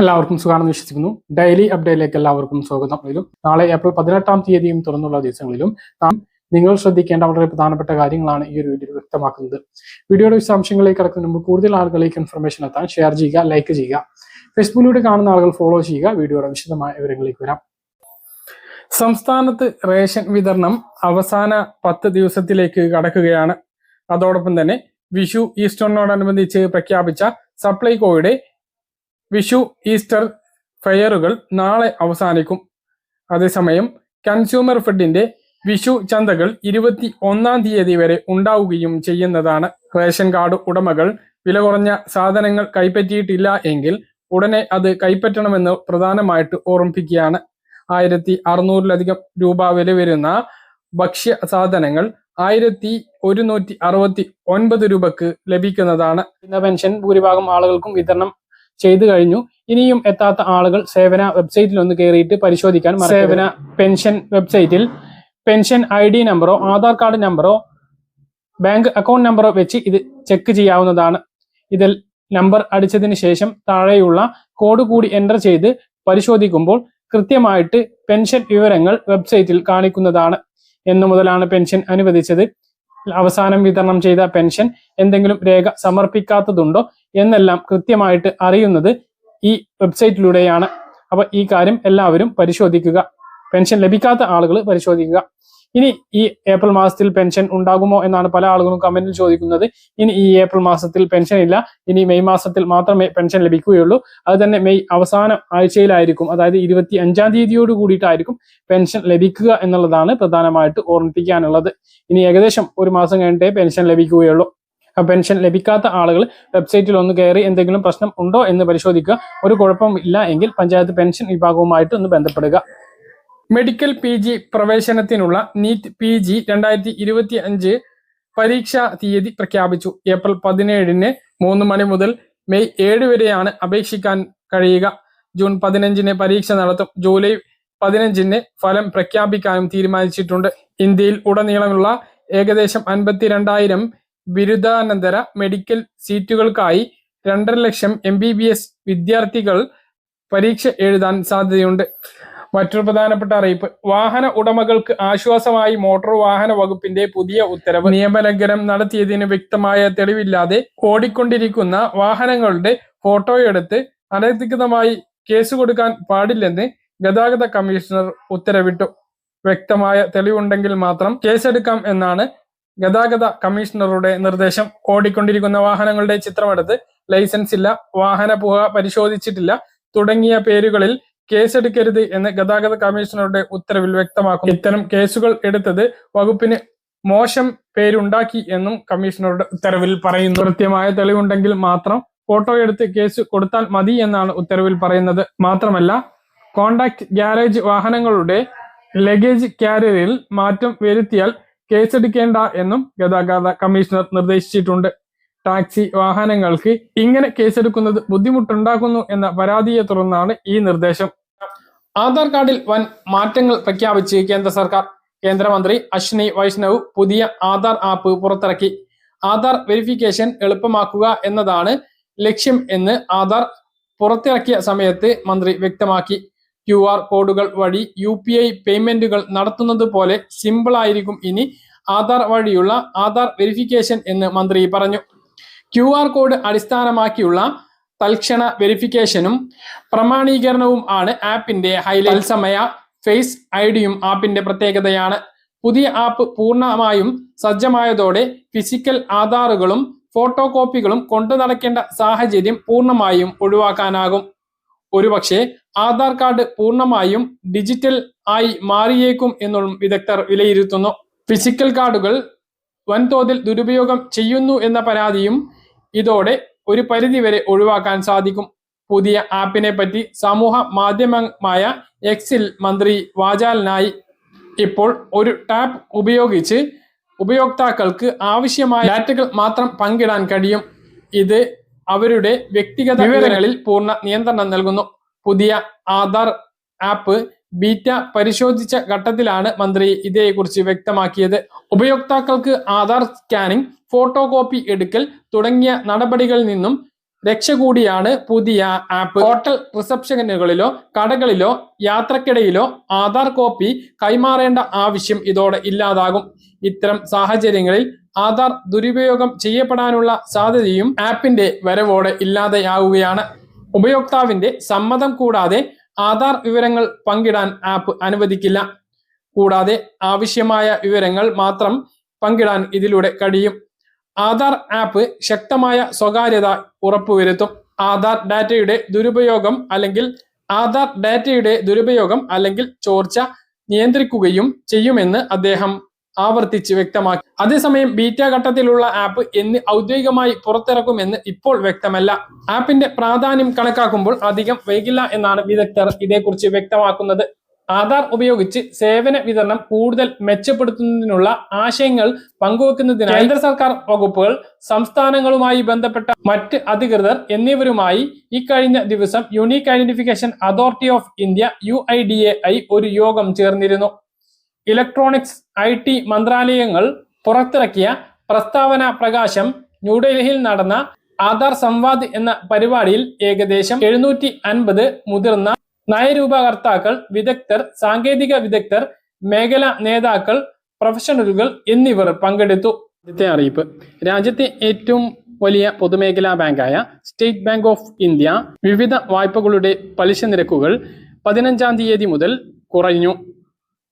എല്ലാവർക്കും സുഖമാണെന്ന് വിശ്വസിക്കുന്നു. ഡെയിലി അപ്ഡേറ്റിലേക്ക് എല്ലാവർക്കും സ്വാഗതം. ഇതിലും നാളെ ഏപ്രിൽ പതിനെട്ടാം തീയതിയും തുറന്നുള്ള ദിവസങ്ങളിലും നാം നിങ്ങൾ ശ്രദ്ധിക്കേണ്ട വളരെ പ്രധാനപ്പെട്ട കാര്യങ്ങളാണ് ഈ ഒരു വീഡിയോ വ്യക്തമാക്കുന്നത്. വീഡിയോയുടെ വിശദാംശങ്ങളിലേക്ക് കടക്കുന്നതിന് മുമ്പ് കൂടുതൽ ആളുകളിലേക്ക് ഇൻഫർമേഷൻ എത്താൻ ഷെയർ ചെയ്യുക ലൈക്ക് ചെയ്യുക. ഫേസ്ബുക്കിലൂടെ കാണുന്ന ആളുകൾ ഫോളോ ചെയ്യുക. വീഡിയോയുടെ വിശദമായ വിവരങ്ങളിലേക്ക് വരാം. സംസ്ഥാനത്ത് റേഷൻ വിതരണം അവസാന പത്ത് ദിവസത്തിലേക്ക് കടക്കുകയാണ്. അതോടൊപ്പം തന്നെ വിഷു ഈസ്റ്ററിനോടനുബന്ധിച്ച് പ്രഖ്യാപിച്ച സപ്ലൈകോയുടെ വിഷു ഈസ്റ്റർ ഫെയറുകൾ നാളെ അവസാനിക്കും. അതേസമയം കൺസ്യൂമർ ഫെഡിന്റെ വിഷു ചന്തകൾ ഇരുപത്തി ഒന്നാം തീയതി വരെ ഉണ്ടാവുകയും ചെയ്യുന്നതാണ്. റേഷൻ കാർഡ് ഉടമകൾ വില കുറഞ്ഞ സാധനങ്ങൾ കൈപ്പറ്റിയിട്ടില്ല എങ്കിൽ ഉടനെ അത് കൈപ്പറ്റണമെന്ന് പ്രധാനമായിട്ട് ഓർമ്മിപ്പിക്കുകയാണ്. ആയിരത്തി അറുന്നൂറിലധികം രൂപ വില വരുന്ന ഭക്ഷ്യ സാധനങ്ങൾ ആയിരത്തി ഒരുന്നൂറ്റി അറുപത്തി ഒൻപത് രൂപക്ക് ലഭിക്കുന്നതാണ്. പെൻഷൻ ഭൂരിഭാഗം ആളുകൾക്കും വിതരണം ചെയ്തു കഴിഞ്ഞു. ഇനിയും എത്താത്ത ആളുകൾ സേവന വെബ്സൈറ്റിൽ ഒന്ന് കയറിയിട്ട് പരിശോധിക്കാൻ. സേവന പെൻഷൻ വെബ്സൈറ്റിൽ പെൻഷൻ ഐ ഡി നമ്പറോ ആധാർ കാർഡ് നമ്പറോ ബാങ്ക് അക്കൗണ്ട് നമ്പറോ വെച്ച് ഇത് ചെക്ക് ചെയ്യാവുന്നതാണ്. ഇതിൽ നമ്പർ അടിച്ചതിന് ശേഷം താഴെയുള്ള കോഡ് കൂടി എന്റർ ചെയ്ത് പരിശോധിക്കുമ്പോൾ കൃത്യമായിട്ട് പെൻഷൻ വിവരങ്ങൾ വെബ്സൈറ്റിൽ കാണിക്കുന്നതാണ്. എന്നു മുതലാണ് പെൻഷൻ അനുവദിച്ചത്. അവസാനം വിതരണം ചെയ്ത പെൻഷൻ എന്തെങ്കിലും രേഖ സമർപ്പിക്കാത്തതുണ്ടോ എന്നെല്ലാം കൃത്യമായിട്ട് അറിയുന്നത് ഈ വെബ്സൈറ്റിലൂടെയാണ്. അപ്പൊ ഈ കാര്യം എല്ലാവരും പരിശോധിക്കുക. പെൻഷൻ ലഭിക്കാത്ത ആളുകൾ പരിശോധിക്കുക. ഇനി ഈ ഏപ്രിൽ മാസത്തിൽ പെൻഷൻ ഉണ്ടാകുമോ എന്നാണ് പല ആളുകളും കമന്റിൽ ചോദിക്കുന്നത്. ഇനി ഈ ഏപ്രിൽ മാസത്തിൽ പെൻഷൻ ഇല്ല. ഇനി മെയ് മാസത്തിൽ മാത്രമേ പെൻഷൻ ലഭിക്കുകയുള്ളൂ. അത് തന്നെ മെയ് അവസാന ആഴ്ചയിലായിരിക്കും. അതായത് ഇരുപത്തി അഞ്ചാം തീയതിയോട് കൂടിയിട്ടായിരിക്കും പെൻഷൻ ലഭിക്കുക എന്നുള്ളതാണ് പ്രധാനമായിട്ട് ഓർമ്മിപ്പിക്കാനുള്ളത്. ഇനി ഏകദേശം ഒരു മാസം കഴിഞ്ഞിട്ടേ പെൻഷൻ ലഭിക്കുകയുള്ളൂ. പെൻഷൻ ലഭിക്കാത്ത ആളുകൾ വെബ്സൈറ്റിൽ ഒന്ന് കയറി എന്തെങ്കിലും പ്രശ്നം ഉണ്ടോ എന്ന് പരിശോധിക്കുക. ഒരു കുഴപ്പം ഇല്ല എങ്കിൽ പഞ്ചായത്ത് പെൻഷൻ വിഭാഗവുമായിട്ട് ഒന്ന് ബന്ധപ്പെടുക. മെഡിക്കൽ പി ജി പ്രവേശനത്തിനുള്ള നീറ്റ് പി ജി രണ്ടായിരത്തി ഇരുപത്തി അഞ്ച് പരീക്ഷാ തീയതി പ്രഖ്യാപിച്ചു. ഏപ്രിൽ പതിനേഴിന് മൂന്ന് മണി മുതൽ മെയ് ഏഴ് വരെയാണ് അപേക്ഷിക്കാൻ കഴിയുക. ജൂൺ പതിനഞ്ചിന് പരീക്ഷ നടത്തും. ജൂലൈ പതിനഞ്ചിന് ഫലം പ്രഖ്യാപിക്കാനും തീരുമാനിച്ചിട്ടുണ്ട്. ഇന്ത്യയിൽ ഉടനീളമുള്ള ഏകദേശം അൻപത്തിരണ്ടായിരം ബിരുദാനന്തര മെഡിക്കൽ സീറ്റുകൾക്കായി രണ്ടര lakh M B B S വിദ്യാർത്ഥികൾ പരീക്ഷ എഴുതാൻ സാധ്യതയുണ്ട്. മറ്റൊരു പ്രധാനപ്പെട്ട അറിയിപ്പ്. വാഹന ഉടമകൾക്ക് ആശ്വാസമായി മോട്ടോർ വാഹന വകുപ്പിന്റെ പുതിയ ഉത്തരവ്. നിയമലംഘനം നടത്തിയതിന് വ്യക്തമായ തെളിവില്ലാതെ ഓടിക്കൊണ്ടിരിക്കുന്ന വാഹനങ്ങളുടെ ഫോട്ടോയെടുത്ത് അനധികൃതമായി കേസ് കൊടുക്കാൻ പാടില്ലെന്ന് ഗതാഗത കമ്മീഷണർ ഉത്തരവിട്ടു. വ്യക്തമായ തെളിവുണ്ടെങ്കിൽ മാത്രം കേസെടുക്കാം എന്നാണ് ഗതാഗത കമ്മീഷണറുടെ നിർദ്ദേശം. ഓടിക്കൊണ്ടിരിക്കുന്ന വാഹനങ്ങളുടെ ചിത്രമെടുത്ത് ലൈസൻസ് ഇല്ല വാഹന പുക പരിശോധിച്ചിട്ടില്ല തുടങ്ങിയ പേരുകളിൽ കേസെടുക്കരുത് എന്ന് ഗതാഗത കമ്മീഷണറുടെ ഉത്തരവിൽ വ്യക്തമാക്കുന്നു. ഇത്തരം കേസുകൾ എടുത്തത് വകുപ്പിന് മോശം പേരുണ്ടാക്കി എന്നും കമ്മീഷണറുടെ ഉത്തരവിൽ പറയുന്നു. കൃത്യമായ തെളിവുണ്ടെങ്കിൽ മാത്രം ഫോട്ടോ എടുത്ത് കേസ് കൊടുത്താൽ മതി എന്നാണ് ഉത്തരവിൽ പറയുന്നത്. മാത്രമല്ല കോണ്ടാക്ട് ഗ്യാരേജ് വാഹനങ്ങളുടെ ലഗേജ് ക്യാരിയറിൽ മാറ്റം വരുത്തിയാൽ കേസെടുക്കേണ്ട എന്നും ഗതാഗത കമ്മീഷണർ നിർദ്ദേശിച്ചിട്ടുണ്ട്. ടാക്സി വാഹനങ്ങൾക്ക് ഇങ്ങനെ കേസെടുക്കുന്നത് ബുദ്ധിമുട്ടുണ്ടാക്കുന്നു എന്ന പരാതിയെ തുടർന്നാണ് ഈ നിർദ്ദേശം. ആധാർ കാർഡിൽ വൻ മാറ്റങ്ങൾ പ്രഖ്യാപിച്ച് കേന്ദ്ര സർക്കാർ കേന്ദ്രമന്ത്രി അശ്വിനി വൈഷ്ണവ് പുതിയ ആധാർ ആപ്പ് പുറത്തിറക്കി. ആധാർ വെരിഫിക്കേഷൻ എളുപ്പമാക്കുക എന്നതാണ് ലക്ഷ്യം എന്ന് ആധാർ പുറത്തിറക്കിയ സമയത്ത് മന്ത്രി വ്യക്തമാക്കി. ക്യു ആർ കോഡുകൾ വഴി യു പി ഐ പേയ്മെന്റുകൾ നടത്തുന്നത് പോലെ സിമ്പിൾ ആയിരിക്കും ഇനി ആധാർ വഴിയുള്ള ആധാർ വെരിഫിക്കേഷൻ എന്ന് മന്ത്രി പറഞ്ഞു. ക്യു ആർ കോഡ് അടിസ്ഥാനമാക്കിയുള്ള തൽക്ഷണ വെരിഫിക്കേഷനും പ്രമാണീകരണവും ആണ് ആപ്പിന്റെ ഹൈലൈറ്റ് സമയ ഫേസ് ഐ ഡിയും ആപ്പിന്റെ പ്രത്യേകതയാണ്. പുതിയ ആപ്പ് പൂർണമായും സജ്ജമായതോടെ ഫിസിക്കൽ ആധാറുകളും ഫോട്ടോ കോപ്പികളും കൊണ്ടു നടക്കേണ്ട സാഹചര്യം പൂർണമായും ഒഴിവാക്കാനാകും. ഒരുപക്ഷെ ആധാർ കാർഡ് പൂർണമായും ഡിജിറ്റൽ ആയി മാറിയേക്കും എന്നും വിദഗ്ധർ വിലയിരുത്തുന്നു. ഫിസിക്കൽ കാർഡുകൾ വൻതോതിൽ ദുരുപയോഗം ചെയ്യുന്നു എന്ന പരാതിയും ഇതോടെ ഒരു പരിധിവരെ ഒഴിവാക്കാൻ സാധിക്കും. പുതിയ ആപ്പിനെ പറ്റി സമൂഹ മാധ്യമമായ എക്സിൽ മന്ത്രി വാചാലനായി ഇപ്പോൾ ഒരു ടാപ്പ് ഉപയോഗിച്ച് ഉപയോക്താക്കൾക്ക് ആവശ്യമായ ഡാറ്റകൾ മാത്രം പങ്കിടാൻ കഴിയും. ഇത് അവരുടെ വ്യക്തിഗത വിവരങ്ങളിൽ പൂർണ നിയന്ത്രണം നൽകുന്നു. പുതിയ ആധാർ ആപ്പ് ബീറ്റ പരിശോധിച്ച ഘട്ടത്തിലാണ് മന്ത്രി ഇതേക്കുറിച്ച് വ്യക്തമാക്കിയത്. ഉപയോക്താക്കൾക്ക് ആധാർ സ്കാനിംഗ് ഫോട്ടോ കോപ്പി എടുക്കൽ തുടങ്ങിയ നടപടികളിൽ നിന്നും രക്ഷ കൂടിയാണ് പുതിയ ആപ്പ്. ഹോട്ടൽ റിസപ്ഷനുകളിലോ കടകളിലോ യാത്രക്കിടയിലോ ആധാർ കോപ്പി കൈമാറേണ്ട ആവശ്യം ഇതോടെ ഇല്ലാതാകും. ഇത്തരം സാഹചര്യങ്ങളിൽ ആധാർ ദുരുപയോഗം ചെയ്യപ്പെടാനുള്ള സാധ്യതയും ആപ്പിന്റെ വരവോടെ ഇല്ലാതെയാവുകയാണ്. ഉപയോക്താവിന്റെ സമ്മതം കൂടാതെ ആധാർ വിവരങ്ങൾ പങ്കിടാൻ ആപ്പ് അനുവദിക്കില്ല. കൂടാതെ ആവശ്യമായ വിവരങ്ങൾ മാത്രം പങ്കിടാൻ ഇതിലൂടെ കഴിയും. ആധാർ ആപ്പ് ശക്തമായ സ്വകാര്യത ഉറപ്പുവരുത്തും. ആധാർ ഡാറ്റയുടെ ദുരുപയോഗം അല്ലെങ്കിൽ ആധാർ ഡാറ്റയുടെ ദുരുപയോഗം അല്ലെങ്കിൽ ചോർച്ച നിയന്ത്രിക്കുകയും ചെയ്യുമെന്ന് അദ്ദേഹം ആവർത്തിച്ച് വ്യക്തമാക്കി. അതേസമയം ബീറ്റ ഘട്ടത്തിലുള്ള ആപ്പ് എന്ന് ഔദ്യോഗികമായി പുറത്തിറക്കുമെന്ന് ഇപ്പോൾ വ്യക്തമല്ല. ആപ്പിന്റെ പ്രാധാന്യം കണക്കാക്കുമ്പോൾ അധികം വൈകില്ല എന്നാണ് വിദഗ്ധർ ഇതേക്കുറിച്ച് വ്യക്തമാക്കുന്നത്. ആധാർ ഉപയോഗിച്ച് സേവന വിതരണം കൂടുതൽ മെച്ചപ്പെടുത്തുന്നതിനുള്ള ആശയങ്ങൾ പങ്കുവെക്കുന്നതിന് കേന്ദ്ര സർക്കാർ വകുപ്പുകൾ സംസ്ഥാനങ്ങളുമായി ബന്ധപ്പെട്ട മറ്റ് അധികൃതർ എന്നിവരുമായി ഇക്കഴിഞ്ഞ ദിവസം unique identification authority of India U I D A I ഒരു യോഗം ചേർന്നിരുന്നു. ഇലക്ട്രോണിക്സ് ഐ ടി മന്ത്രാലയങ്ങൾ പുറത്തിറക്കിയ പ്രസ്താവന പ്രകാശം ന്യൂഡൽഹിയിൽ നടന്ന ആധാർ സംവാദ് എന്ന പരിപാടിയിൽ ഏകദേശം എഴുന്നൂറ്റി അൻപത് മുതിർന്ന നയരൂപകർത്താക്കൾ വിദഗ്ധർ സാങ്കേതിക വിദഗ്ധർ മേഖലാ നേതാക്കൾ പ്രൊഫഷണലുകൾ എന്നിവർ പങ്കെടുത്തു. ആദ്യത്തെ അറിയിപ്പ്. രാജ്യത്തെ ഏറ്റവും വലിയ പൊതുമേഖലാ ബാങ്കായ സ്റ്റേറ്റ് ബാങ്ക് ഓഫ് ഇന്ത്യ വിവിധ വായ്പകളുടെ പലിശ നിരക്കുകൾ പതിനഞ്ചാം തീയതി മുതൽ കുറഞ്ഞു.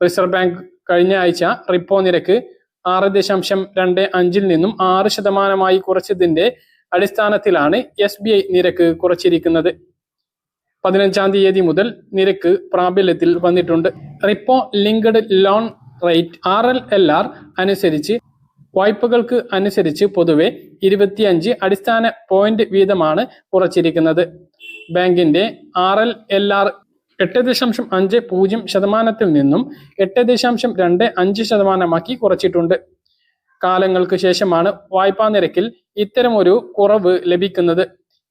റിസർവ് ബാങ്ക് കഴിഞ്ഞ ആഴ്ച റിപ്പോ നിരക്ക് ആറ് ദശാംശം രണ്ട് അഞ്ചിൽ നിന്നും ആറ് ശതമാനമായി കുറച്ചതിന്റെ അടിസ്ഥാനത്തിലാണ് എസ് ബി ഐ നിരക്ക് കുറച്ചിരിക്കുന്നത്. പതിനഞ്ചാം തീയതി മുതൽ നിരക്ക് പ്രാബല്യത്തിൽ വന്നിട്ടുണ്ട്. Repo linked loan rate R L L R അനുസരിച്ച് വായ്പകൾക്ക് അനുസരിച്ച് പൊതുവെ ഇരുപത്തിയഞ്ച് അടിസ്ഥാന പോയിന്റ് വീതമാണ് കുറച്ചിരിക്കുന്നത്. ബാങ്കിന്റെ ആർ എൽ എൽ ആർ എട്ട് ദശാംശം അഞ്ച് പൂജ്യം ശതമാനത്തിൽ നിന്നും എട്ട് ദശാംശം രണ്ട് അഞ്ച് ശതമാനമാക്കി കുറച്ചിട്ടുണ്ട്. കാലങ്ങൾക്ക് ശേഷമാണ് വായ്പാ നിരക്കിൽ ഇത്തരമൊരു കുറവ് ലഭിക്കുന്നത്.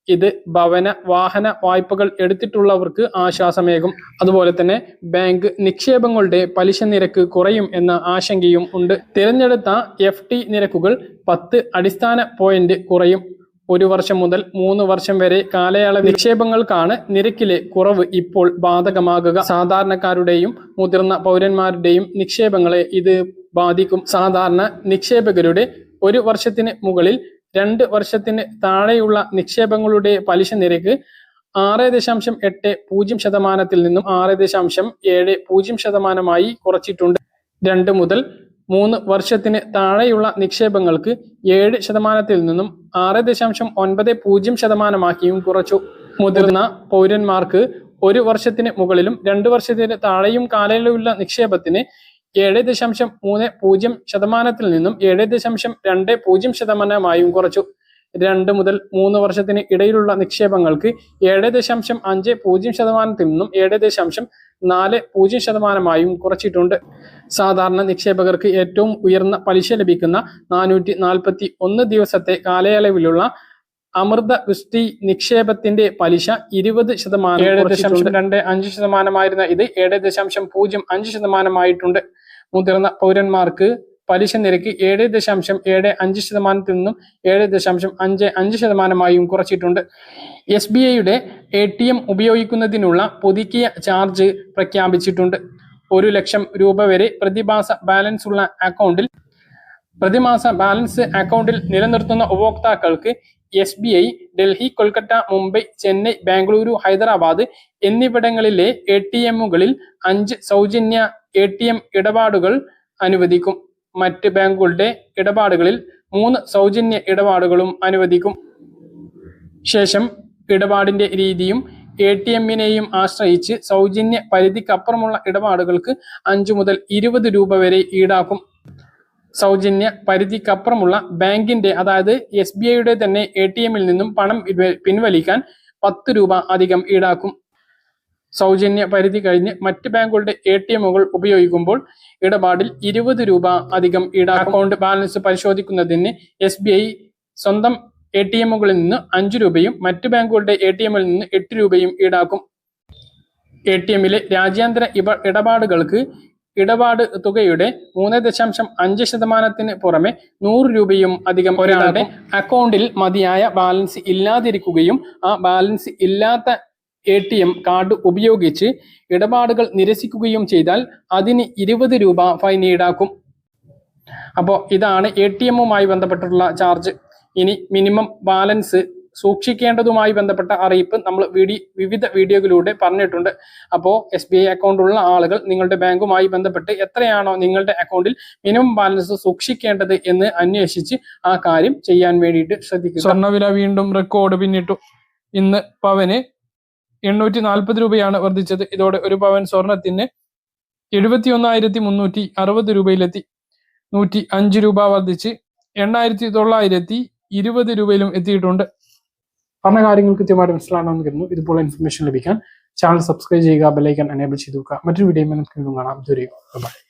ഇത് ഭവന വാഹന വായ്പകൾ എടുത്തിട്ടുള്ളവർക്ക് ആശ്വാസമേകും. അതുപോലെ തന്നെ ബാങ്ക് നിക്ഷേപങ്ങളുടെ പലിശ നിരക്ക് കുറയും എന്ന ആശങ്കയും ഉണ്ട്. തിരഞ്ഞെടുത്ത എഫ് നിരക്കുകൾ പത്ത് അടിസ്ഥാന പോയിന്റ് കുറയും. ഒരു വർഷം മുതൽ മൂന്ന് വർഷം വരെ കാലയളവ് നിക്ഷേപങ്ങൾക്കാണ് നിരക്കിലെ കുറവ് ഇപ്പോൾ ബാധകമാകുക. സാധാരണക്കാരുടെയും മുതിർന്ന പൗരന്മാരുടെയും നിക്ഷേപങ്ങളെ ഇത് ബാധിക്കും. സാധാരണ നിക്ഷേപകരുടെ ഒരു വർഷത്തിന് മുകളിൽ രണ്ട് വർഷത്തിന് താഴെയുള്ള നിക്ഷേപങ്ങളുടെ പലിശ നിരക്ക് ആറ് ദശാംശം എട്ട് പൂജ്യം ശതമാനത്തിൽ നിന്നും ആറ് ദശാംശം ഏഴ് പൂജ്യം ശതമാനമായി കുറച്ചിട്ടുണ്ട്. രണ്ട് മുതൽ മൂന്ന് വർഷത്തിന് താഴെയുള്ള നിക്ഷേപങ്ങൾക്ക് ഏഴ് ശതമാനത്തിൽ നിന്നും ആറ് ദശാംശം ഒൻപത് പൂജ്യം ശതമാനമാക്കിയും കുറച്ചു. മുതിർന്ന പൗരന്മാർക്ക് ഒരു വർഷത്തിന് മുകളിലും രണ്ട് വർഷത്തിന് താഴെയും കാലയളവിലുള്ള നിക്ഷേപത്തിന് ഏഴ് ദശാംശം മൂന്ന് പൂജ്യം ശതമാനത്തിൽ നിന്നും ഏഴ് ദശാംശം രണ്ട് പൂജ്യം ശതമാനമായും കുറച്ചു. രണ്ട് മുതൽ മൂന്ന് വർഷത്തിന് ഇടയിലുള്ള നിക്ഷേപങ്ങൾക്ക് ഏഴ് ദശാംശം അഞ്ച് പൂജ്യം ശതമാനത്തിൽ നിന്നും ഏഴ് ദശാംശം നാല് പൂജ്യം ശതമാനമായും കുറച്ചിട്ടുണ്ട്. സാധാരണ നിക്ഷേപകർക്ക് ഏറ്റവും ഉയർന്ന പലിശ ലഭിക്കുന്ന നാനൂറ്റി നാൽപ്പത്തി ഒന്ന് ദിവസത്തെ കാലയളവിലുള്ള അമൃത വൃഷ്ടി നിക്ഷേപത്തിന്റെ പലിശ ഇരുപത് ശതമാനം ഏഴ് ദശാംശം രണ്ട് അഞ്ച് ശതമാനമായിരുന്ന ഇത് ഏഴ് ദശാംശം പൂജ്യം അഞ്ച് ശതമാനമായിട്ടുണ്ട്. മുതിർന്ന പൗരന്മാർക്ക് പലിശ നിരക്ക് ഏഴ് ദശാംശം ഏഴ് അഞ്ച് ശതമാനത്തിൽ നിന്നും ഏഴ് ദശാംശം അഞ്ച് അഞ്ച് ശതമാനമായും കുറച്ചിട്ടുണ്ട്. എസ് ബി ഐയുടെ എ ടി എം ഉപയോഗിക്കുന്നതിനുള്ള പുതുക്കിയ ചാർജ് പ്രഖ്യാപിച്ചിട്ടുണ്ട്. ഒരു ലക്ഷം രൂപ വരെ പ്രതിമാസ ബാലൻസ് ഉള്ള അക്കൗണ്ടിൽ പ്രതിമാസ ബാലൻസ് അക്കൗണ്ടിൽ നിലനിർത്തുന്ന ഉപഭോക്താക്കൾക്ക് S B I Delhi Kolkata Mumbai Chennai Bengaluru Hyderabad എന്നിവിടങ്ങളിലെ എ ടി എമ്മുകളിൽ അഞ്ച് സൗജന്യ എ ടി എം ഇടപാടുകൾ അനുവദിക്കും. മറ്റ് ബാങ്കുകളുടെ ഇടപാടുകളിൽ മൂന്ന് സൗജന്യ ഇടപാടുകളും അനുവദിക്കും. ശേഷം ഇടപാടിന്റെ രീതിയും എ ടി എമ്മിനെയും ആശ്രയിച്ച് സൗജന്യ പരിധിക്കപ്പുറമുള്ള ഇടപാടുകൾക്ക് അഞ്ചു മുതൽ ഇരുപത് രൂപ വരെ ഈടാക്കും. സൗജന്യ പരിധിക്കപ്പുറമുള്ള ബാങ്കിന്റെ അതായത് എസ് ബി ഐയുടെ തന്നെ എ ടി എമ്മിൽ നിന്നും പണം പിൻവലിക്കാൻ പത്ത് രൂപ അധികം ഈടാക്കും. സൗജന്യ പരിധി കഴിഞ്ഞ് മറ്റ് ബാങ്കുകളുടെ എ ടി എമ്മുകൾ ഉപയോഗിക്കുമ്പോൾ ഇടപാടിൽ ഇരുപത് രൂപ അധികം ഇട അക്കൗണ്ട് ബാലൻസ് പരിശോധിക്കുന്നതിന് എസ് ബി ഐ സ്വന്തം എ ടി എമ്മുകളിൽ നിന്ന് അഞ്ച് രൂപയും മറ്റ് ബാങ്കുകളുടെ എ ടി എമ്മിൽ നിന്ന് എട്ട് രൂപയും ഈടാക്കും. എ ടി എമ്മിലെ രാജ്യാന്തര ഇവ ഇടപാടുകൾക്ക് ഇടപാട് തുകയുടെ മൂന്ന് ദശാംശം അഞ്ച് ശതമാനത്തിന് പുറമെ നൂറ് രൂപയും അധികം ഒരാളുടെ അക്കൗണ്ടിൽ മതിയായ ബാലൻസ് ഇല്ലാതിരിക്കുകയും ആ ബാലൻസ് ഇല്ലാത്ത എ ടി എം കാർഡ് ഉപയോഗിച്ച് ഇടപാടുകൾ നിരസിക്കുകയും ചെയ്താൽ അതിന് ഇരുപത് രൂപ ഫൈൻ ഈടാക്കും. അപ്പോൾ ഇതാണ് എ ടി എമ്മുമായി ബന്ധപ്പെട്ടിട്ടുള്ള ചാർജ് ഇനി മിനിമം ബാലൻസ് സൂക്ഷിക്കേണ്ടതുമായി ബന്ധപ്പെട്ട അറിയിപ്പ് നമ്മൾ വീഡി വിവിധ വീഡിയോകളിലൂടെ പറഞ്ഞിട്ടുണ്ട്. അപ്പോൾ എസ് ബി ഐ അക്കൗണ്ട് ഉള്ള ആളുകൾ നിങ്ങളുടെ ബാങ്കുമായി ബന്ധപ്പെട്ട് എത്രയാണോ നിങ്ങളുടെ അക്കൗണ്ടിൽ മിനിമം ബാലൻസ് സൂക്ഷിക്കേണ്ടത് എന്ന് അന്വേഷിച്ച് ആ കാര്യം ചെയ്യാൻ വേണ്ടിയിട്ട് ശ്രദ്ധിക്കുക. സ്വർണവില വീണ്ടും റെക്കോർഡ് പിന്നിട്ടു. ഇന്ന് പവന് എണ്ണൂറ്റി നാൽപ്പത് രൂപയാണ് വർദ്ധിച്ചത്. ഇതോടെ ഒരു പവൻ സ്വർണത്തിന് എഴുപത്തി ഒന്നായിരത്തി മുന്നൂറ്റി അറുപത് രൂപയിലെത്തി. നൂറ്റി അഞ്ച് രൂപ വർദ്ധിച്ച് എണ്ണായിരത്തി തൊള്ളായിരത്തി ഇരുപത് രൂപയിലും എത്തിയിട്ടുണ്ട്. പറഞ്ഞ കാര്യങ്ങൾ കൃത്യമായിട്ട് മനസ്സിലാണെന്ന് കരുതുന്നു. ഇതുപോലെ ഇൻഫർമേഷൻ ലഭിക്കാൻ ചാനൽ സബ്സ്ക്രൈബ് ചെയ്യുക ബെലൈക്കൻ എനേബിൾ ചെയ്തു മറ്റൊരു വീഡിയോ കാണാം. ദൂരെ ബൈ